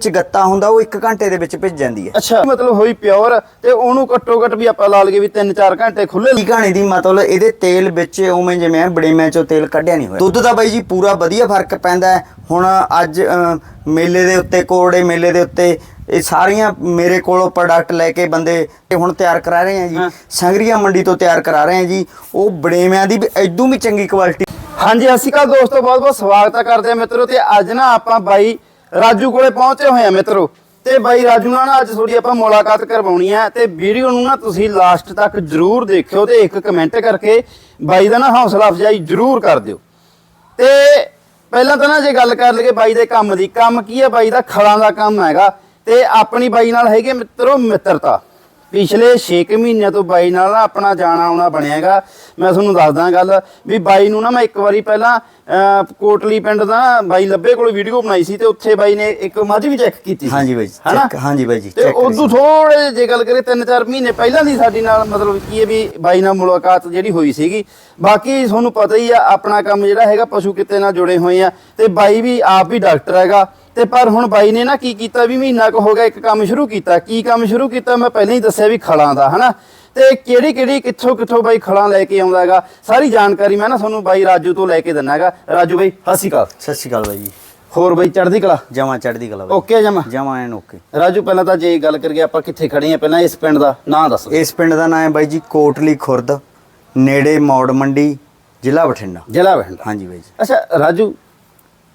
ਚ ਗੱਤਾ ਹੁੰਦਾ ਉਹ 1 ਘੰਟੇ ਦੇ ਵਿੱਚ ਭਿੱਜ ਜਾਂਦੀ ਹੈ। ਅੱਛਾ। ਮਤਲਬ ਹੋਈ ਪਿਓਰ ਤੇ ਉਹਨੂੰ ਘੱਟੋ ਘੱਟ ਵੀ ਆਪਾਂ ਲਾ ਲਈਏ ਵੀ 3-4 ਘੰਟੇ ਖੁੱਲੇ ਕਹਾਣੀ ਦੀ ਮਤਲਬ ਇਹਦੇ ਤੇਲ ਵਿੱਚ ਉਵੇਂ ਜਿਵੇਂ ਬੜੇਮਿਆਂ ਚੋਂ ਤੇਲ ਕੱਢਿਆ ਨਹੀਂ ਹੋਇਆ। ਦੁੱਧ ਦਾ ਬਾਈ ਜੀ ਪੂਰਾ ਵਧੀਆ ਫ਼ਰਕ ਪੈਂਦਾ ਹੁਣ ਅੱਜ ਮੇਲੇ ਦੇ ਉੱਤੇ ਕੋੜੇ ਮੇਲੇ ਦੇ ਉੱਤੇ ਇਹ ਸਾਰੀਆਂ ਮੇਰੇ ਕੋਲੋਂ ਪ੍ਰੋਡਕਟ ਲੈ ਕੇ ਬੰਦੇ ਇਹ ਹੁਣ ਤਿਆਰ ਕਰਾ ਰਹੇ ਆ ਜੀ। ਸੰਗਰੀਆ ਮੰਡੀ ਤੋਂ ਤਿਆਰ ਕਰਾ ਰਹੇ ਆ ਜੀ। ਉਹ ਬੜੇਮਿਆਂ ਦੀ ਵੀ ਐਦੋਂ ਵੀ ਚੰਗੀ ਕੁਆਲਿਟੀ ਹਾਂਜੀ ਅਕਾਲ ਦੋਸਤੋ ਬਹੁਤ ਬਹੁਤ ਸਵਾਗਤ ਕਰਦੇ ਆ ਮਿੱਤਰੋ ਤੇ ਅੱਜ ਨਾ ਆਪਾਂ ਬਾਈ ਰਾਜੂ ਕੋਲੇ ਪਹੁੰਚੇ ਹੋਏ ਆ ਮਿੱਤਰੋ। ਤੇ ਬਾਈ ਰਾਜੂ ਨਾਲ ਨਾ ਅੱਜ ਥੋੜੀ ਆਪਾਂ ਮੁਲਾਕਾਤ ਕਰਵਾਉਣੀ ਹੈ ਤੇ ਵੀਡੀਓ ਨੂੰ ਨਾ ਤੁਸੀਂ ਲਾਸਟ ਤੱਕ ਜਰੂਰ ਦੇਖਿਓ ਤੇ ਇੱਕ ਕਮੈਂਟ ਕਰਕੇ ਬਾਈ ਦਾ ਨਾ ਹੌਸਲਾ ਅਫਜ਼ਾਈ ਜਰੂਰ ਕਰ ਦਿਓ। ਤੇ ਪਹਿਲਾਂ ਤਾਂ ਨਾ ਜੇ ਗੱਲ ਕਰ ਲਈਏ ਬਾਈ ਦੇ ਕੰਮ ਦੀ, ਕੰਮ ਕੀ ਹੈ ਬਾਈ ਦਾ ਖਲਾਂ ਦਾ ਕੰਮ ਹੈਗਾ ਤੇ ਆਪਣੀ ਬਾਈ ਨਾਲ ਹੈਗੇ ਮਿੱਤਰੋ ਮਿੱਤਰਤਾ। ਪਿਛਲੇ 6 ਮਹੀਨਿਆਂ ਤੋਂ ਬਾਈ ਨਾਲ ਨਾ ਆਪਣਾ ਜਾਣਾ ਆਉਣਾ ਬਣਿਆਗਾ ਮੈਂ ਤੁਹਾਨੂੰ ਦੱਸਦਾ ਗੱਲ ਵੀ ਬਾਈ ਨੂੰ ਨਾ ਮੈਂ ਇੱਕ ਵਾਰੀ ਪਹਿਲਾਂ ਕੋਟਲੀ ਪਿੰਡ ਦਾ ਬਾਈ ਲੱਭੇ ਕੋਲ ਵੀਡੀਓ ਬਣਾਈ ਸੀ ਤੇ ਉੱਥੇ ਬਾਈ ਨੇ ਇੱਕ ਮੱਝ ਵੀ ਚੈੱਕ ਕੀਤੀ ਸੀ। ਹਾਂਜੀ ਬਾਈ check- ਹਾਂਜੀ ਬਾਈ ਜੀ, ਤੇ ਕਰੀ। ਉਦੋਂ ਥੋੜੇ ਜੇ ਗੱਲ ਕਰੀਏ 3-4 ਮਹੀਨੇ ਪਹਿਲਾਂ ਦੀ ਸਾਡੀ ਨਾਲ ਮਤਲਬ ਕੀ ਹੈ ਵੀ ਬਾਈ ਨਾਲ ਮੁਲਾਕਾਤ ਜਿਹੜੀ ਹੋਈ ਸੀਗੀ। ਬਾਕੀ ਤੁਹਾਨੂੰ ਪਤਾ ਹੀ ਆ ਆਪਣਾ ਕੰਮ ਜਿਹੜਾ ਹੈਗਾ ਪਸ਼ੂ ਕਿਤੇ ਨਾਲ ਜੁੜੇ ਹੋਏ ਆ ਤੇ ਬਾਈ ਵੀ ਆਪ ਵੀ ਡਾਕਟਰ ਹੈਗਾ। ਤੇ ਪਰ ਹੁਣ ਬਾਈ ਨੇ ਨਾ ਕੀ ਕੀਤਾ ਵੀ ਮਹੀਨਾ ਕੁ ਹੋ ਗਿਆ ਇੱਕ ਕੰਮ ਸ਼ੁਰੂ ਕੀਤਾ। ਕੀ ਕੰਮ ਸ਼ੁਰੂ ਕੀਤਾ ਮੈਂ ਪਹਿਲਾਂ ਹੀ ਦੱਸਿਆ ਵੀ ਖਲਾਂ ਦਾ ਹਨਾ? ਤੇ ਕਿਹੜੀ ਕਿਹੜੀ ਕਿੱਥੋਂ ਕਿੱਥੋਂ ਬਾਈ ਖਲਾਂ ਲੈ ਕੇ ਆਉਂਦਾ ਹੈਗਾ? ਸਾਰੀ ਜਾਣਕਾਰੀ ਮੈਂ ਨਾ ਤੁਹਾਨੂੰ ਬਾਈ ਰਾਜੂ ਤੋਂ ਲੈ ਕੇ ਦਿੰਨਾ ਹੈਗਾ। ਰਾਜੂ ਬਾਈ ਸਤਿ ਸ਼੍ਰੀ ਅਕਾਲ। ਸਤਿ ਸ਼੍ਰੀ ਅਕਾਲ ਬਾਈ ਜੀ। ਹੋਰ ਬਾਈ ਚੜ੍ਹਦੀ ਕਲਾ? ਜਮਾ ਚੜ੍ਹਦੀ ਕਲਾ ਬਾਈ। ਓਕੇ ਜਮਾ? ਜਮਾ ਐਨ ਓਕੇ। ਰਾਜੂ ਪਹਿਲਾਂ ਤਾਂ ਜੇ ਗੱਲ ਕਰੀਏ ਆਪਾਂ ਕਿੱਥੇ ਖੜੇ ਆ ਪਹਿਲਾਂ ਇਸ ਪਿੰਡ ਦਾ ਨਾਂ ਦੱਸ ਇਸ ਪਿੰਡ ਦਾ ਨਾਮ ਹੈ ਬਾਈ ਜੀ ਕੋਟਲੀ ਖੁਰਦ ਨੇੜੇ ਮੌੜ ਮੰਡੀ ਜ਼ਿਲ੍ਹਾ ਬਠਿੰਡਾ। ਜ਼ਿਲ੍ਹਾ ਬਠਿੰਡਾ। ਹਾਂਜੀ ਬਾਈ ਜੀ। ਅੱਛਾ ਰਾਜੂ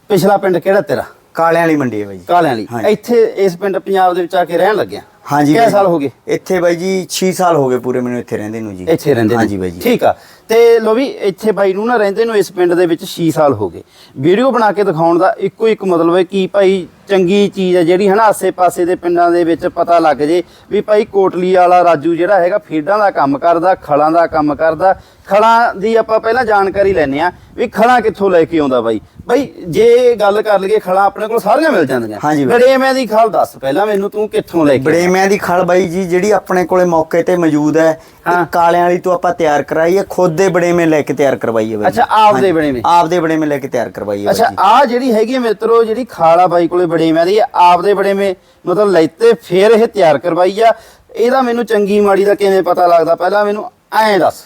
ਪਿਛਲਾ ਪਿੰਡ ਕਿਹੜਾ ਤੇਰਾ? ਕਾਲਿਆਂ ਵਾਲੀ ਮੰਡੀ ਹੈ ਬਾਈ ਕਾਲਿਆਂ ਵਾਲੀ। ਹਾਂਜੀ। ਇੱਥੇ ਇਸ ਪਿੰਡ ਪੰਜਾਬ ਦੇ ਵਿੱਚ ਆ ਕੇ ਰਹਿਣ ਲੱਗਿਆ? ਹਾਂਜੀ ਕਿੰਨੇ ਬਾਈ ਜੀ। ਸਾਲ ਹੋ ਗਏ? ਇੱਥੇ ਬਾਈ ਜੀ 6 ਸਾਲ ਹੋ ਗਏ ਪੂਰੇ ਮੈਨੂੰ ਇੱਥੇ ਰਹਿੰਦੇ ਨੂੰ ਜੀ। ਇੱਥੇ ਰਹਿੰਦੇ ਨੇ? ਹਾਂਜੀ ਬਾਈ ਜੀ। ਠੀਕ ਆ। ਤੇ ਲੋ ਵੀ ਇੱਥੇ ਬਾਈ ਨੂੰ ਨਾ ਰਹਿੰਦੇ ਨੂੰ ਇਸ ਪਿੰਡ ਦੇ ਵਿੱਚ 6 ਸਾਲ ਹੋ ਗਏ। ਵੀਡੀਓ ਬਣਾ ਕੇ ਦਿਖਾਉਣ ਦਾ ਇੱਕੋ ਇੱਕ ਮਤਲਬ ਹੈ ਕਿ ਭਾਈ ਚੰਗੀ ਚੀਜ਼ ਹੈ ਜਿਹੜੀ ਹਨਾ ਆਸੇ-ਪਾਸੇ ਦੇ ਪਿੰਡਾਂ ਦੇ ਵਿੱਚ ਪਤਾ ਲੱਗ ਜੇ ਵੀ ਭਾਈ ਕੋਟਲੀ ਵਾਲਾ ਰਾਜੂ ਜਿਹੜਾ ਹੈਗਾ ਫੀਡਾਂ ਦਾ ਕੰਮ ਕਰਦਾ ਖਲਾਂ ਦਾ ਕੰਮ ਕਰਦਾ। ਖਲਾਂ ਦੀ ਆਪਾਂ ਪਹਿਲਾਂ ਜਾਣਕਾਰੀ ਲੈਣੇ ਆ ਵੀ ਖਲਾਂ ਕਿੱਥੋਂ ਲੈ ਕੇ ਆਉਂਦਾ ਬਾਈ? ਬਾਈ ਜੇ ਗੱਲ ਕਰ ਲਈਏ ਖਲਾਂ ਆਪਣੇ ਕੋਲ ਸਾਰੀਆਂ ਮਿਲ ਜਾਂਦੀਆਂ ਹਾਂਜੀ ਬਾਈ। ਦੀ ਖਲ ਦੱਸ ਪਹਿਲਾਂ ਮੈਨੂੰ ਤੂੰ ਕਿੱਥੋਂ ਲੈ ਕੇ ਬੜੇਮਿਆਂ ਦੀ ਖਲ ਬਾਈ ਜੀ ਜਿਹੜੀ ਆਪਣੇ ਕੋਲੇ ਮੌਕੇ ਤੇ ਮੌਜੂਦ ਹੈ ਹਾਂ। ਕਾਲਿਆਂ ਵਾਲੀ ਤੋਂ ਆਪਾਂ ਤਿਆਰ ਕਰਾਈ ਹੈ ਖੁਦ ਦੇ ਬੜੇਮੇ ਲੈ ਕੇ ਤਿਆਰ ਕਰਵਾਈ ਹੈ ਬਾਈ ਜੀ। ਅੱਛਾ, ਆਪ ਦੇ ਹਾਂਜੀ, ਬੜੇਵੇਂ। ਆਪ ਦੇ ਬੜੇਮੇ ਲੈ ਕੇ ਤਿਆਰ ਕਰਵਾਈ ਹੈ ਅੱਛਾ ਬਾਈ ਜੀ ਆ ਜਿਹੜੀ ਹੈਗੀ ਆ ਮਿੱਤਰੋ ਜਿਹੜੀ ਖਾਲਾ ਬਾਈ ਕੋਲੇ ਬੜੇ ਮੈਂ ਦੀ ਆਪਦੇ ਬੜੇ ਮੇ ਮਤਲਬ ਲੈਤੇ ਫੇਰ ਇਹ ਤਿਆਰ ਕਰਵਾਈ ਆ ਇਹਦਾ ਮੈਨੂੰ ਚੰਗੀ ਮਾੜੀ ਦਾ ਕਿਵੇਂ ਪਤਾ ਲੱਗਦਾ ਪਹਿਲਾਂ ਮੈਨੂੰ ਐਂ ਦੱਸ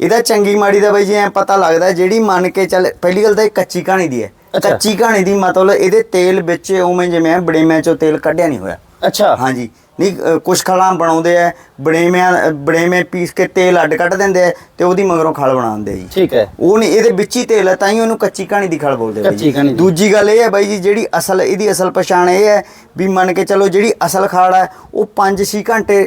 ਇਹਦਾ ਚੰਗੀ ਮਾੜੀ ਦਾ ਬਾਈ ਜੀ ਐ ਪਤਾ ਲੱਗਦਾ ਜਿਹੜੀ ਮੰਨ ਕੇ ਚੱਲ ਪਹਿਲੀ ਗੱਲ ਤਾਂ ਇਹ ਕੱਚੀ ਕਹਾਣੀ ਦੀ ਹੈ। ਕੱਚੀ ਕਹਾਣੀ ਦੀ ਮਤਲਬ ਇਹਦੇ ਤੇਲ ਵਿੱਚ ਉਵੇਂ ਜਿਵੇਂ ਬੜੇਮਿਆਂ ਚੋਂ ਤੇਲ ਕੱਢਿਆ ਨਹੀਂ ਹੋਇਆ ਅੱਛਾ ਹਾਂਜੀ ਨਹੀਂ ਕੁਛ ਖਲਾਂ ਬਣਾਉਂਦੇ ਆ ਬੜੇਮਿਆਂ ਬੜੇਮੇ ਪੀਸ ਕੇ ਤੇਲ ਅੱਡ ਕੱਢ ਦਿੰਦੇ ਆ ਤੇ ਉਹਦੀ ਮਗਰੋਂ ਖਲ ਬਣਾਉਂਦੇ ਜੀ ਠੀਕ ਹੈ ਉਹ ਨਹੀਂ ਇਹਦੇ ਵਿੱਚ ਹੀ ਤੇਲ ਹੈ ਤਾਂ ਹੀ ਉਹਨੂੰ ਕੱਚੀ ਕਹਾਣੀ ਦੀ ਖਲ ਬੋਲਦੇ ਜੀ। ਕੱਚੀ ਕਹਾਣੀ। ਦੂਜੀ ਗੱਲ ਇਹ ਹੈ ਬਾਈ ਜੀ ਜਿਹੜੀ ਅਸਲ ਇਹਦੀ ਅਸਲ ਪਛਾਣ ਇਹ ਹੈ ਵੀ ਮੰਨ ਕੇ ਚੱਲੋ ਜਿਹੜੀ ਅਸਲ ਖਾੜ ਹੈ ਉਹ 5-6 ਘੰਟੇ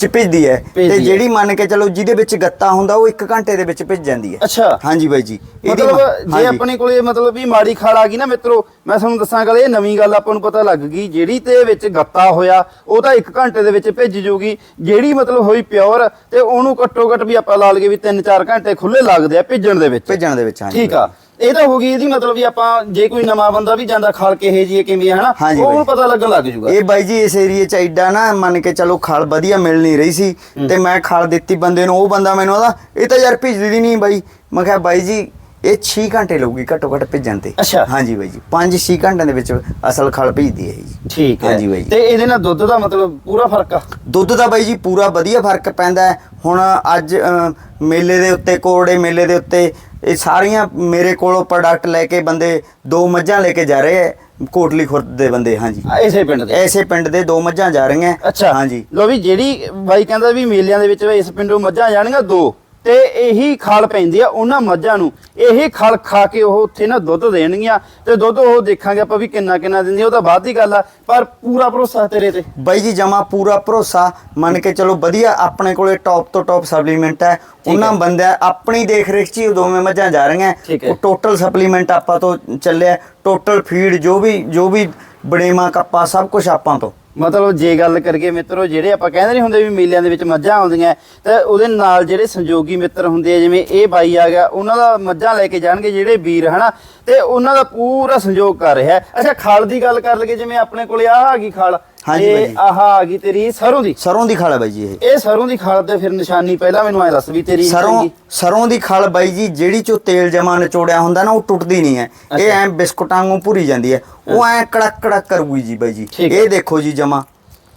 ਚ ਭਿੱਜਦੀ ਹੈ। ਭਿੱਜਦੀ ਤੇ ਹੈ। ਜਿਹੜੀ ਮੰਨ ਕੇ ਚੱਲੋ ਜਿਹਦੇ ਵਿੱਚ ਗੱਤਾ ਹੁੰਦਾ ਉਹ 1 ਘੰਟੇ ਦੇ ਵਿੱਚ ਭਿੱਜ ਜਾਂਦੀ ਹੈ। ਅੱਛਾ। ਹਾਂਜੀ ਬਾਈ ਜੀ। ਇਹਦੀ ਮਤਲਬ ਜੇ ਹਾਂਜੀ। ਆਪਣੇ ਕੋਲੇ ਮਤਲਬ ਵੀ ਮਾੜੀ ਖਾਲ ਆ ਗਈ ਨਾ ਮਿੱਤਰੋ ਮੈਂ ਤੁਹਾਨੂੰ ਦੱਸਾਂ ਗੱਲ ਇਹ ਨਵੀਂ ਗੱਲ ਆਪਾਂ ਨੂੰ ਪਤਾ ਲੱਗ ਗਈ ਜਿਹੜੀ ਤੇ ਵਿੱਚ ਗੱਤਾ ਹੋਇਆ ਉਹ ਤਾਂ 1 ਘੰਟੇ ਦੇ ਵਿੱਚ ਭਿੱਜ ਜੂਗੀ। ਜਿਹੜੀ ਮਤਲਬ ਹੋਈ ਪਿਓਰ ਤੇ ਉਹਨੂੰ ਘੱਟੋ ਘੱਟ ਵੀ ਆਪਾਂ ਲਾ ਲਈਏ ਵੀ 3-4 ਘੰਟੇ ਖੁੱਲੇ ਲੱਗਦੇ ਆ ਭਿੱਜਣ ਦੇ ਵਿੱਚ। ਭਿੱਜਣ ਦੇ ਵਿੱਚ ਹਾਂਜੀ ਠੀਕ ਆ। ਇਹ ਤਾਂ ਹੋ ਗਈ ਇਹਦੀ ਮਤਲਬ ਵੀ ਆਪਾਂ ਜੇ ਕੋਈ ਨਵਾਂ ਬੰਦਾ ਵੀ ਜਾਂਦਾ ਖਾਲ ਕਿਹੇ ਜੀ ਕਿਵੇਂ ਆ, ਹਨਾ ਹਾਂਜੀ ਉਹਨੂੰ ਬਾਈ। ਪਤਾ ਲੱਗਣ ਲੱਗ ਜੂਗਾ। ਇਹ ਬਾਈ ਜੀ ਇਸ ਏਰੀਏ ਚ ਐਡਾ ਨਾ ਮੰਨ ਕੇ ਚਲੋ ਖਲ ਵਧੀਆ ਮਿਲ ਨਹੀਂ ਰਹੀ ਸੀ ਤੇ ਮੈਂ ਖਲ ਦਿੱਤੀ ਬੰਦੇ ਨੂੰ ਉਹ ਬੰਦਾ ਮੈਨੂੰ ਆਦਾ ਇਹ ਤਾਂ ਯਾਰ ਭਿੱਜਦੀ ਨਹੀਂ ਬਾਈ। ਮੈਂ ਕਿਹਾ ਬਾਈ ਜੀ ਇਹ 6 ਘੰਟੇ ਲਊਗੀ ਘੱਟੋ ਘੱਟ ਭਿੱਜਣ ਤੇ। ਅੱਛਾ। ਹਾਂਜੀ ਬਾਈ ਜੀ 5-6 ਘੰਟਿਆਂ ਦੇ ਵਿੱਚ ਅਸਲ ਖਲ ਭਿੱਜਦੀ ਹੈ ਜੀ। ਠੀਕ ਹੈ। ਹਾਂਜੀ ਬਾਈ ਜੀ। ਤੇ ਇਹਦੇ ਨਾਲ ਦੁੱਧ ਦਾ ਮਤਲਬ ਪੂਰਾ ਫ਼ਰਕ ਆ? ਦੁੱਧ ਦਾ ਬਾਈ ਜੀ ਪੂਰਾ ਵਧੀਆ ਫ਼ਰਕ ਪੈਂਦਾ ਹੈ। ਹੁਣ ਅੱਜ ਅ, ਮੇਲੇ ਦੇ ਉੱਤੇ ਕੋੜੇ ਮੇਲੇ ਦੇ ਉੱਤੇ ਇਹ ਸਾਰੀਆਂ ਮੇਰੇ ਕੋਲੋਂ ਪ੍ਰੋਡਕਟ ਲੈ ਕੇ ਬੰਦੇ ਦੋ ਮੱਝਾਂ ਲੈ ਕੇ ਜਾ ਰਹੇ ਹੈ ਕੋਟਲੀ ਖੁਰਦ ਦੇ ਬੰਦੇ ਹਾਂਜੀ। ਇਸੇ ਪਿੰਡ ਦੇ? ਐਸੇ ਪਿੰਡ ਦੇ ਦੋ ਮੱਝਾਂ ਜਾ ਰਹੀਆਂ ਅੱਛਾ। ਹਾਂਜੀ। ਲੋ ਵੀ ਜਿਹੜੀ ਬਾਈ ਕਹਿੰਦਾ ਵੀ ਮੇਲਿਆਂ ਦੇ ਵਿੱਚ ਇਸ ਪਿੰਡੋਂ ਮੱਝਾਂ ਜਾਣਗੀਆਂ ਦੋ। ਤੇ ਇਹੀ ਖਾਲ ਪੈਂਦੀ ਆ ਉਹਨਾਂ ਮੱਝਾਂ ਨੂੰ। ਇਹੀ ਖਲ ਖਾ ਕੇ ਉਹ ਉੱਥੇ ਨਾ ਦੁੱਧ ਦੇਣਗੀਆਂ ਤੇ ਦੁੱਧ ਉਹ ਦੇਖਾਂਗੇ ਆਪਾਂ ਵੀ ਕਿੰਨਾ ਕਿੰਨਾ ਦਿੰਦੀ ਉਹ ਤਾਂ ਬਾਅਦ ਦੀ ਗੱਲ ਆ ਪਰ ਪੂਰਾ ਭਰੋਸਾ ਤੇਰੇ ਤੇ। ਬਾਈ ਜੀ ਜਮਾ ਪੂਰਾ ਭਰੋਸਾ। ਮੰਨ ਕੇ ਚਲੋ ਵਧੀਆ ਆਪਣੇ ਕੋਲੇ ਟੌਪ ਤੋਂ ਟੌਪ ਸਪਲੀਮੈਂਟ ਹੈ। ਉਹਨਾਂ ਬੰਦਿਆਂ ਆਪਣੀ ਦੇਖ ਰੇਖ 'ਚ ਹੀ ਉਹ ਦੋਵੇਂ ਮੱਝਾਂ ਜਾ ਰਹੀਆਂ। ਉਹ ਟੋਟਲ ਸਪਲੀਮੈਂਟ ਆਪਾਂ ਤੋਂ ਚੱਲਿਆ। ਟੋਟਲ ਫੀਡ ਜੋ ਵੀ ਜੋ ਵੀ ਬੜੇਮਾ ਕੱਪਾ ਸਭ ਕੁਝ ਆਪਾਂ ਤੋਂ। ਮਤਲਬ ਜੇ ਗੱਲ ਕਰੀਏ ਮਿੱਤਰੋ, ਜਿਹੜੇ ਆਪਾਂ ਕਹਿੰਦੇ ਨਹੀਂ ਹੁੰਦੇ ਵੀ ਮੇਲਿਆਂ ਦੇ ਵਿੱਚ ਮੱਝਾਂ ਆਉਂਦੀਆਂ, ਤਾਂ ਉਹਦੇ ਨਾਲ ਜਿਹੜੇ ਸੰਯੋਗੀ ਮਿੱਤਰ ਹੁੰਦੇ ਆ, ਜਿਵੇਂ ਇਹ ਬਾਈ ਆ ਗਿਆ, ਉਹਨਾਂ ਦਾ ਮੱਝਾਂ ਲੈ ਕੇ ਜਾਣਗੇ ਜਿਹੜੇ ਵੀਰ, ਹਨਾ? ਤੇ ਉਹਨਾਂ ਦਾ ਪੂਰਾ ਸੰਯੋਗ ਕਰ ਰਿਹਾ ਅੱਛਾ, ਖਾਲ ਦੀ ਗੱਲ ਕਰ ਲਈਏ, ਜਿਵੇਂ ਆਪਣੇ ਕੋਲੇ ਆਹ ਆ ਗਈ ਖਾਲ। ਹਾਂਜੀ ਬਾਈ ਜੀ। ਆਹ ਆ ਗਈ ਤੇਰੀ ਸਰੋਂ ਦੀ। ਸਰੋਂ ਦੀ ਖਲ ਹੈ ਬਾਈ ਜੀ ਇਹ। ਇਹ ਸਰੋਂ ਦੀ ਖਾਲ ਤੇ ਫਿਰ ਨਿਸ਼ਾਨੀ ਪਹਿਲਾਂ ਮੈਨੂੰ ਐ ਦੱਸ ਵੀ ਤੇਰੀ ਸਰੋਂ ਚੰਗੀ- ਸਰੋਂ ਦੀ ਖਲ ਬਾਈ ਜੀ ਜਿਹੜੀ ਚੋਂ ਤੇਲ ਜਮਾ ਨਿਚੋੜਿਆ ਹੁੰਦਾ ਨਾ ਉਹ ਟੁੱਟਦੀ ਨਹੀਂ ਹੈ। ਇਹ। ਐ ਬਿਸਕੁਟਾਂ ਵਾਂਗੂ ਭੁਰੀ ਜਾਂਦੀ ਹੈ। ਉਹ ਐ ਕੜਕ ਕੜਕ ਕਰੂਗੀ ਜੀ ਬਾਈ ਜੀ। ਠੀਕ ਹੈ। ਇਹ ਦੇਖੋ ਜੀ ਜਮਾ।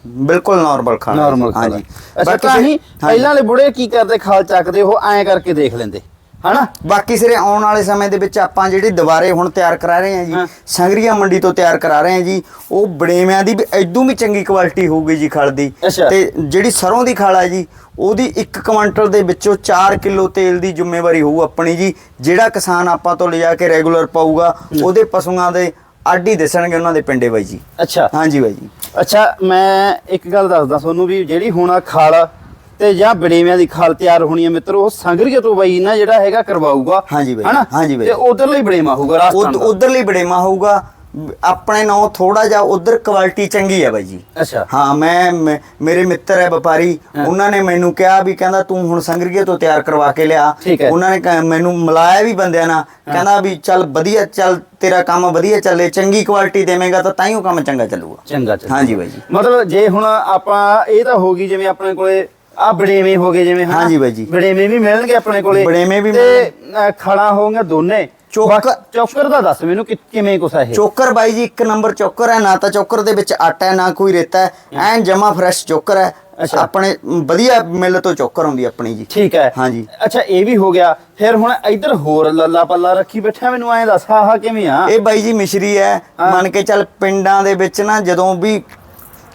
ਬਿਲਕੁਲ ਨਾਰਮਲ ਖਾਲ ਹਾਂਜੀ। ਅੱਛਾ ਬਾਕੀ ਤਾਂ ਹੀ ਹਾਂਜੀ। ਪਹਿਲਾਂ ਵਾਲੇ ਬੁੜੇ ਕੀ ਕਰਦੇ? ਖਾਲ ਚੱਕਦੇ ਉਹ ਐਂ ਕਰਕੇ ਦੇਖ ਲੈਂਦੇ। ਹਨਾ? ਬਾਕੀ ਸਿਰੇ ਆਉਣ ਵਾਲੇ ਸਮੇਂ ਦੇ ਵਿੱਚ ਆਪਾਂ ਜਿਹੜੀ ਦੁਬਾਰੇ ਹੁਣ ਤਿਆਰ ਕਰਾ ਰਹੇ ਹਾਂ ਜੀ। ਸੰਗਰੀਆ ਮੰਡੀ ਤੋਂ ਤਿਆਰ ਕਰਾ ਰਹੇ ਹਾਂ ਜੀ ਉਹ ਬੜੇਵਿਆਂ ਦੀ ਵੀ ਐਦੋਂ ਵੀ ਚੰਗੀ ਕੁਆਲਿਟੀ ਹੋਊਗੀ ਜੀ ਖਲ ਦੀ। ਤੇ ਜਿਹੜੀ ਸਰੋਂ ਦੀ ਖਲ ਜੀ ਉਹਦੀ 1 ਕੁਇੰਟਲ ਦੇ ਵਿੱਚੋਂ 4 ਕਿਲੋ ਤੇਲ ਦੀ ਜ਼ਿੰਮੇਵਾਰੀ ਹੋਊ ਆਪਣੀ ਜੀ ਜਿਹੜਾ ਕਿਸਾਨ ਆਪਾਂ ਤੋਂ ਲਿਜਾ ਕੇ ਰੈਗੂਲਰ ਪਾਊਗਾ ਉਹਦੇ ਪਸ਼ੂਆਂ ਦੇ ਹੀ ਦਿਸਣਗੇ ਉਹਨਾਂ ਦੇ ਪਿੰਡੇ ਬਾਈ ਜੀ। ਅੱਛਾ। ਹਾਂਜੀ ਬਾਈ ਜੀ। ਅੱਛਾ ਮੈਂ ਇੱਕ ਗੱਲ ਦੱਸਦਾ ਤੁਹਾਨੂੰ ਵੀ ਜਿਹੜੀ ਹੁਣ ਆਹ ਖਾਲ ਤੇ ਜਾਂ ਬੜੇਵਿਆਂ ਦੀ ਖਾਲ ਤਿਆਰ ਹੋਣੀ ਹੈ ਮਿੱਤਰੋ ਉਹ ਸੰਗਰੀਏ ਤੋਂ ਬਾਈ ਨਾ ਜਿਹੜਾ ਹੈਗਾ ਕਰਵਾਊਗਾ। ਹਾਂਜੀ ਬਾਈ, ਹਨਾ? ਹਾਂਜੀ ਬਾਈ। ਤੇ ਉਧਰਲੇ ਬੜੇਵਾ ਹੋਊਗਾ ਰਾਜਸਥਾਨ ਦਾ। ਉਧਰਲੀ ਬੜੇਮਾ ਹੋਊਗਾ। ਆਪਣੇ ਨਾਲੋਂ ਥੋੜਾ ਜਿਹਾ ਉਧਰ ਕੁਆਲਿਟੀ ਚੰਗੀ ਹੈ ਬਾਈ ਜੀ। ਅੱਛਾ। ਹਾਂ ਮੈਂ ਮੇਰੇ ਮਿੱਤਰ ਹੈ ਵਪਾਰੀ ਹਾਂ। ਉਹਨਾਂ ਨੇ ਮੈਨੂੰ ਕਿਹਾ ਵੀ ਕਹਿੰਦਾ ਤੂੰ ਹੁਣ ਸੰਗਰੀਏ ਤੋਂ ਤਿਆਰ ਕਰਵਾ ਕੇ ਲਿਆ। ਹੈ। ਉਹਨਾਂ ਨੇ ਮੈਨੂੰ ਮਿਲਾਇਆ ਵੀ ਬੰਦਿਆਂ ਨਾਲ। ਕਹਿੰਦਾ ਵੀ ਚੱਲ ਵਧੀਆ ਚੱਲ ਤੇਰਾ ਕੰਮ ਵਧੀਆ ਚੱਲੇ ਚੰਗੀ ਕੁਆਲਿਟੀ ਦੇਵੇਂਗਾ ਤਾਂ ਤਾਂ ਹੀ ਉਹ ਕੰਮ ਚੰਗਾ ਚੱਲੂਗਾ। ਚੰਗਾ ਚੰਗਾ ਹਾਂਜੀ ਬਾਈ ਜੀ। ਮਤਲਬ ਜੇ ਹੁਣ ਆਪਾਂ ਇਹ ਤਾਂ ਹੋ ਗਈ ਜਿਵੇਂ ਆਪਣੇ ਕੋਲੇ ਆ ਬੜੇਵੇਂ ਹੋ ਗਏ ਜਿਵੇਂ? ਹਾਂਜੀ ਬਾਈ ਜੀ। ਬੜੇਵੇਂ ਵੀ ਮਿਲਣਗੇ ਆਪਣੇ ਕੋਲੇ। ਬੜੇਵੇਂ ਵੀ ਤੇ ਖੜਾ ਹੋਣਗੇ ਦੋਨੇ। ਚੋਕਰ- ਚੋਕਰ ਦਾ ਦੱਸ ਮੈਨੂੰ ਕਿਵੇਂ ਹੈ ਇਹ? ਚੋਕਰ ਬਾਈ ਜੀ ਇੱਕ ਨੰਬਰ ਚੋਕਰ ਹੈ ਨਾ ਤਾਂ ਚੋਕਰ ਦੇ ਵਿੱਚ ਆਟਾ ਹੈ ਨਾ ਕੋਈ ਰੇਤਾ ਹੈ। ਐਨ ਜਮਾ ਫਰੈਸ਼ ਚੋਕਰ ਹੈ। ਆਪਣੇ ਵਧੀਆ ਮਿੱਲ ਤੋਂ ਚੋਕਰ ਆਉਂਦੀ ਆਪਣੀ ਜੀ। ਠੀਕ ਹੈ। ਹਾਂਜੀ। ਅੱਛਾ ਇਹ ਵੀ ਹੋ ਗਿਆ। ਫਿਰ ਹੁਣ ਇੱਧਰ ਹੋਰ ਲੱਲਾ ਪੱਲਾ ਰੱਖੀ ਬੈਠਾ ਮੈਨੂੰ ਐਂ ਦੱਸ ਆਹ ਕਿਵੇਂ ਆ? ਇਹ ਬਾਈ ਜੀ ਮਿਸ਼ਰੀ ਹਾਂ। ਮੰਨ ਕੇ ਚੱਲ ਪਿੰਡਾਂ ਦੇ ਵਿੱਚ ਨਾ ਜਦੋਂ ਵੀ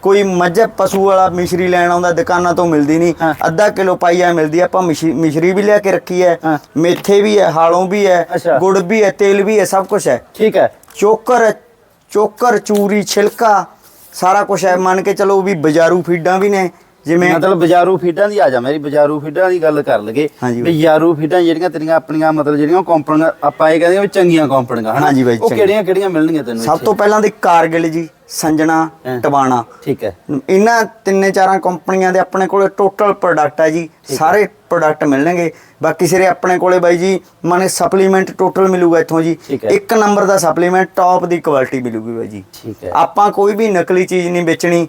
ਕੋਈ ਮੱਝ ਪਸ਼ੂ ਵਾਲਾ ਮਿਸ਼ਰੀ ਲੈਣ ਆਉਂਦਾ ਦੁਕਾਨਾਂ ਤੋਂ ਮਿਲਦੀ ਨਹੀਂ ਹਾਂ। ਅੱਧਾ ਕਿਲੋ ਪਾਈਆ ਮਿਲਦੀ ਹੈ ਆਪਾਂ ਮਿਸ਼ਰੀ ਮਿਸ਼ਰੀ ਵੀ ਲਿਆ ਕੇ ਰੱਖੀ ਹੈ ਹਾਂ। ਮੇਥੇ ਵੀ ਹੈ ਹਾਲੋਂ ਵੀ ਹੈ ਅੱਛਾ। ਗੁੜ ਵੀ ਹੈ ਤੇਲ ਵੀ ਹੈ ਸਭ ਕੁਝ ਹੈ ਠੀਕ ਹੈ ਚੋਕਰ ਹੈ, ਚੋਕਰ ਚੂਰੀ ਛਿਲਕਾ ਸਾਰਾ ਕੁਝ ਹੈ ਮੰਨ ਕੇ ਚਲੋ ਵੀ ਬਾਜ਼ਾਰੂ ਫੀਡਾਂ ਵੀ ਨੇ ਜਿਵੇਂ ਮਤਲਬ ਬਾਜ਼ਾਰੂ ਫੀਡਾਂ ਦੀ ਆ ਜਾ ਮੇਰੀ ਬਾਜ਼ਾਰੂ ਫੀਡਾਂ ਦੀ ਗੱਲ ਕਰ ਲਗੇ। ਬਾਜ਼ਾਰੂ ਫੀਡਾਂ ਜਿਹੜੀਆਂ ਤੇਰੀਆਂ ਆਪਣੀਆਂ ਮਤਲਬ ਜਿਹੜੀਆਂ ਕੰਪਨੀਆਂ ਆਪਾਂ ਇਹ ਕਹਿੰਦੇ ਆ ਵੀ ਚੰਗੀਆਂ ਕੰਪਨੀਆਂ ਹਨਾ ਹਾਂਜੀ ਬਾਈ, ਉਹ। ਕਿਹੜੀਆਂ ਕਿਹੜੀਆਂ ਮਿਲਣਗੀਆਂ ਤੈਨੂੰ ਸਭ? ਤੋਂ ਪਹਿਲਾਂ ਦੀ ਕਾਰਗਿਲ ਜੀ ਸੰਜਣਾ। ਟਵਾਣਾ ਠੀਕ ਹੈ ਇਹਨਾਂ ਤਿੰਨੇ ਚਾਰਾਂ ਕੰਪਨੀਆਂ ਦੇ ਆਪਣੇ ਕੋਲੇ ਟੋਟਲ ਪ੍ਰੋਡਕਟ ਹੈ ਜੀ ਸਾਰੇ ਪ੍ਰੋਡਕਟ ਮਿਲਣਗੇ ਬਾਕੀ ਸਿਰੇ ਆਪਣੇ ਕੋਲੇ ਬਾਈ ਜੀ ਮਨੇ ਸਪਲੀਮੈਂਟ ਟੋਟਲ ਮਿਲੂਗਾ ਇੱਥੋਂ ਜੀ। ਇੱਕ ਨੰਬਰ ਦਾ ਸਪਲੀਮੈਂਟ ਟੌਪ ਦੀ ਕੁਆਲਿਟੀ ਮਿਲੂਗੀ ਬਾਈ ਜੀ ਠੀਕ ਹੈ ਆਪਾਂ ਕੋਈ ਵੀ ਨਕਲੀ ਚੀਜ਼ ਨਹੀਂ ਵੇਚਣੀ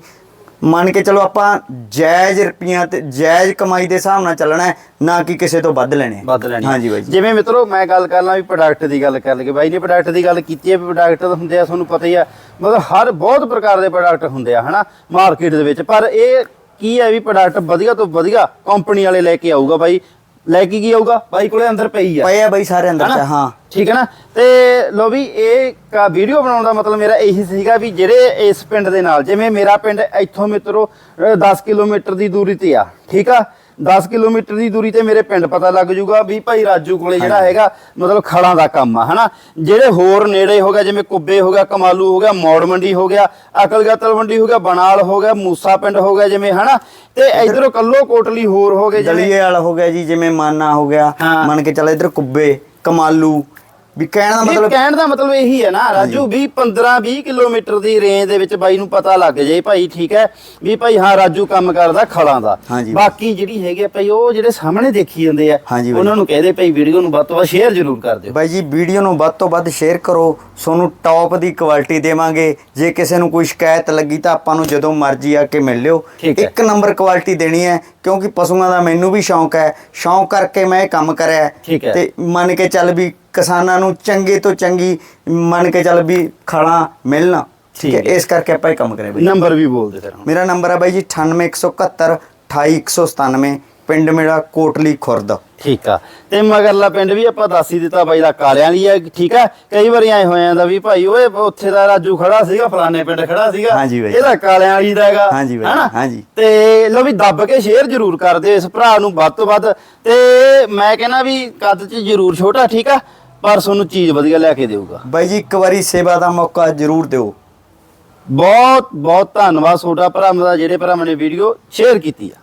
ਮੰਨ ਕੇ ਚਲੋ ਆਪਾਂ ਜਾਇਜ਼ ਰੁਪਈਆਂ ਤੇ ਜਾਇਜ਼ ਕਮਾਈ ਦੇ ਹਿਸਾਬ ਨਾਲ ਚੱਲਣਾ ਹੈ ਨਾ ਕਿ ਕਿਸੇ ਤੋਂ ਵੱਧ ਲੈਣੇ ਵੱਧ ਲੈਣੀ ਹਾਂਜੀ ਬਾਈ ਜਿਵੇਂ ਮਿੱਤਰੋ ਮੈਂ ਗੱਲ ਕਰ ਲਾਂ ਵੀ ਪ੍ਰੋਡਕਟ ਦੀ ਗੱਲ ਕਰ ਲਈਏ। ਬਾਈ ਨੇ ਪ੍ਰੋਡਕਟ ਦੀ ਗੱਲ ਕੀਤੀ ਹੈ ਵੀ ਪ੍ਰੋਡਕਟ ਹੁੰਦੇ ਆ ਤੁਹਾਨੂੰ ਪਤਾ ਹੀ ਆ ਮਤਲਬ ਹਰ ਬਹੁਤ ਪ੍ਰਕਾਰ ਦੇ ਪ੍ਰੋਡਕਟ ਹੁੰਦੇ ਆ ਹਨਾ ਮਾਰਕੀਟ ਦੇ ਵਿੱਚ। ਪਰ ਇਹ ਕੀ ਹੈ ਵੀ ਪ੍ਰੋਡਕਟ ਵਧੀਆ ਤੋਂ ਵਧੀਆ ਕੰਪਨੀ ਵਾਲੇ ਲੈ ਕੇ ਆਊਗਾ ਬਾਈ। ਲੈ ਕੇ ਕੀ ਆਊਗਾ? ਬਾਈ ਕੋਲੇ ਅੰਦਰ ਪਈ ਆ। ਪਏ ਆ ਬਾਈ ਸਾਰੇ ਅੰਦਰ? ਚ ਹਾਂ। ਠੀਕ ਹੈ ਨਾ? ਤੇ ਲੋ ਵੀ ਇਹ ਕਾ ਵੀਡੀਓ ਬਣਾਉਣ ਦਾ ਮਤਲਬ ਮੇਰਾ ਇਹੀ ਸੀਗਾ ਵੀ ਜਿਹੜੇ ਇਸ ਪਿੰਡ ਦੇ ਨਾਲ ਜਿਵੇਂ ਮੇਰਾ ਪਿੰਡ ਇੱਥੋਂ ਮਿੱਤਰੋ ਅ, 10 ਕਿਲੋਮੀਟਰ ਦੀ ਦੂਰੀ ਤੇ ਆ ਠੀਕ ਆ? 10 ਕਿਲੋਮੀਟਰ ਦੀ ਦੂਰੀ ਤੇ ਮੇਰੇ ਪਿੰਡ ਪਤਾ ਲੱਗ ਜੂਗਾ ਵੀ ਭਾਈ ਰਾਜੂ ਕੋਲੇ ਜਿਹੜਾ ਹੈਗਾ ਮਤਲਬ ਖੜਾਂ ਦਾ ਕੰਮ ਆ ਹਨਾ? ਜਿਹੜੇ ਹੋਰ ਨੇੜੇ ਹੋ ਗਿਆ ਜਿਵੇਂ ਕੁੱਬੇ ਹੋ ਗਿਆ ਕਮਾਲੂ ਹੋ ਗਿਆ ਮੌੜ ਮੰਡੀ ਹੋ ਗਿਆ ਅਕਲਗਤਲ ਮੰਡੀ ਹੋ ਗਿਆ ਬਨਾਲ ਹੋ ਗਿਆ ਮੂਸਾ ਪਿੰਡ ਹੋ ਗਿਆ ਜਿਵੇਂ ਹਨਾ? ਤੇ ਇਧਰੋਂ ਕੱਲੋ ਕੋਟਲੀ ਹੋਰ ਹੋ ਗਏ ਜਿਵੇਂ ਦਲੀਏ ਵਾਲਾ ਹੋ ਗਿਆ ਜੀ ਜਿਵੇਂ ਮਾਨਾ ਹੋ ਗਿਆ। ਮੰਨ ਕੇ ਚੱਲ ਇਧਰ ਕੁੱਬੇ ਕਮਾਲੂ ਵੀ ਕਹਿਣ ਦਾ ਮਤਲਬ ਕਹਿਣ ਦਾ ਮਤਲਬ ਇਹੀ ਹੈ ਨਾ ਰਾਜੂ ਵੀ 15 20 ਕਿਲੋਮੀਟਰ ਦੀ ਰੇਂਜ ਦੇ ਵਿੱਚ ਬਾਈ ਨੂੰ ਪਤਾ ਲੱਗ ਜਾਏ ਭਾਈ ਠੀਕ ਹੈ ਵੀ ਭਾਈ ਹਾਂ ਰਾਜੂ ਕੰਮ ਕਰਦਾ ਖਲਾਂ ਦਾ। ਬਾਕੀ ਜਿਹੜੀ ਹੈਗੀ ਭਾਈ ਉਹ ਜਿਹੜੇ ਸਾਹਮਣੇ ਦੇਖੀ ਜਾਂਦੇ ਆ। ਉਹਨਾਂ ਨੂੰ ਕਹਦੇ ਭਾਈ ਵੀਡੀਓ ਨੂੰ ਵੱਧ ਤੋਂ ਵੱਧ ਸ਼ੇਅਰ ਜ਼ਰੂਰ ਕਰ ਦਿਓ ਬਾਈ ਜੀ ਵੀਡੀਓ ਨੂੰ ਵੱਧ ਤੋਂ ਵੱਧ ਸ਼ੇਅਰ ਕਰੋ ਤੁਹਾਨੂੰ ਟੌਪ ਦੀ ਕੁਆਲਿਟੀ ਦੇਵਾਂਗੇ ਜੇ ਕਿਸੇ ਨੂੰ ਕੋਈ ਸ਼ਿਕਾਇਤ ਲੱਗੀ ਤਾਂ ਆਪਾਂ ਨੂੰ ਜਦੋਂ ਮਰਜ਼ੀ ਆ ਕੇ ਮਿਲ ਲਿਓ। ਇੱਕ ਨੰਬਰ ਕੁਆਲਿਟੀ ਦੇਣੀ ਹੈ ਕਿਉਂਕਿ ਪਸ਼ੂਆਂ ਦਾ ਮੈਨੂੰ ਵੀ ਸ਼ੌਂਕ ਹੈ ਸ਼ੌਂਕ ਕਰਕੇ ਮੈਂ ਇਹ ਕੰਮ ਕਰਿਆ। ਤੇ ਮੰਨ ਕੇ ਚੱਲ ਵੀ ਕਿਸਾਨਾਂ ਨੂੰ ਚੰਗੇ ਤੋਂ ਚੰਗੀ ਮੰਨ ਕੇ ਚੱਲ ਵੀ ਖਾਣਾ ਮਿਲਣਾ। ਠੀਕ ਹੈ। ਇਸ ਕਰਕੇ ਆਪਾਂ ਇਹ ਕੰਮ ਕਰਿਆ ਬਾਈ। ਨੰਬਰ ਵੀ ਬੋਲ ਦੇ ਫਿਰ ਹੁਣ। ਮੇਰਾ ਨੰਬਰ ਹੈ ਬਾਈ ਜੀ 98171 28197 ਪਿੰਡ ਮੇਰਾ ਕੋਟਲੀ ਖੁਰਦ। ਠੀਕ ਆ। ਤੇ ਮਗਰਲਾ ਪਿੰਡ ਵੀ ਆਪਾਂ ਦੱਸ ਹੀ ਦਿੱਤਾ ਬਾਈ ਦਾ ਕਾਲਿਆਂ ਵਾਲੀ ਆ ਠੀਕ ਆ? ਕਈ ਵਾਰੀ ਐ ਹੋ ਜਾਂਦਾ ਵੀ ਭਾਈ ਓਏ ਉੱਥੇ ਦਾ ਰਾਜੂ ਖੜਾ ਸੀਗਾ ਫਲਾਣੇ ਪਿੰਡ ਖੜਾ ਸੀਗਾ। ਹਾਂਜੀ ਬਾਈ। ਇਹਦਾ ਕਾਲਿਆਂ ਵਾਲੀ ਦਾ ਹੈਗਾ ਹਾਂਜੀ ਬਾਈ? ਹਾਂਜੀ। ਤੇ ਲੋ ਵੀ ਦੱਬ ਕੇ ਸ਼ੇਅਰ ਜ਼ਰੂਰ ਕਰ ਦਿਓ ਇਸ ਭਰਾ ਨੂੰ ਵੱਧ ਤੋਂ ਵੱਧ। ਤੇ ਮੈਂ ਕਹਿੰਦਾ ਵੀ ਕੱਦ 'ਚ ਜ਼ਰੂਰ ਛੋਟਾ ਠੀਕ ਆ? ਪਰ ਤੁਹਾਨੂੰ ਚੀਜ਼ ਵਧੀਆ ਲੈ ਕੇ ਦੇਊਗਾ। ਬਾਈ ਜੀ ਇੱਕ ਵਾਰੀ ਸੇਵਾ ਦਾ ਮੌਕਾ ਜ਼ਰੂਰ ਦਿਓ। ਬਹੁਤ ਬਹੁਤ ਧੰਨਵਾਦ ਤੁਹਾਡਾ ਭਰਾ ਦਾ ਜਿਹੜੇ ਭਰਾ ਨੇ ਵੀਡੀਓ ਸ਼ੇਅਰ ਕੀਤੀ ਆ।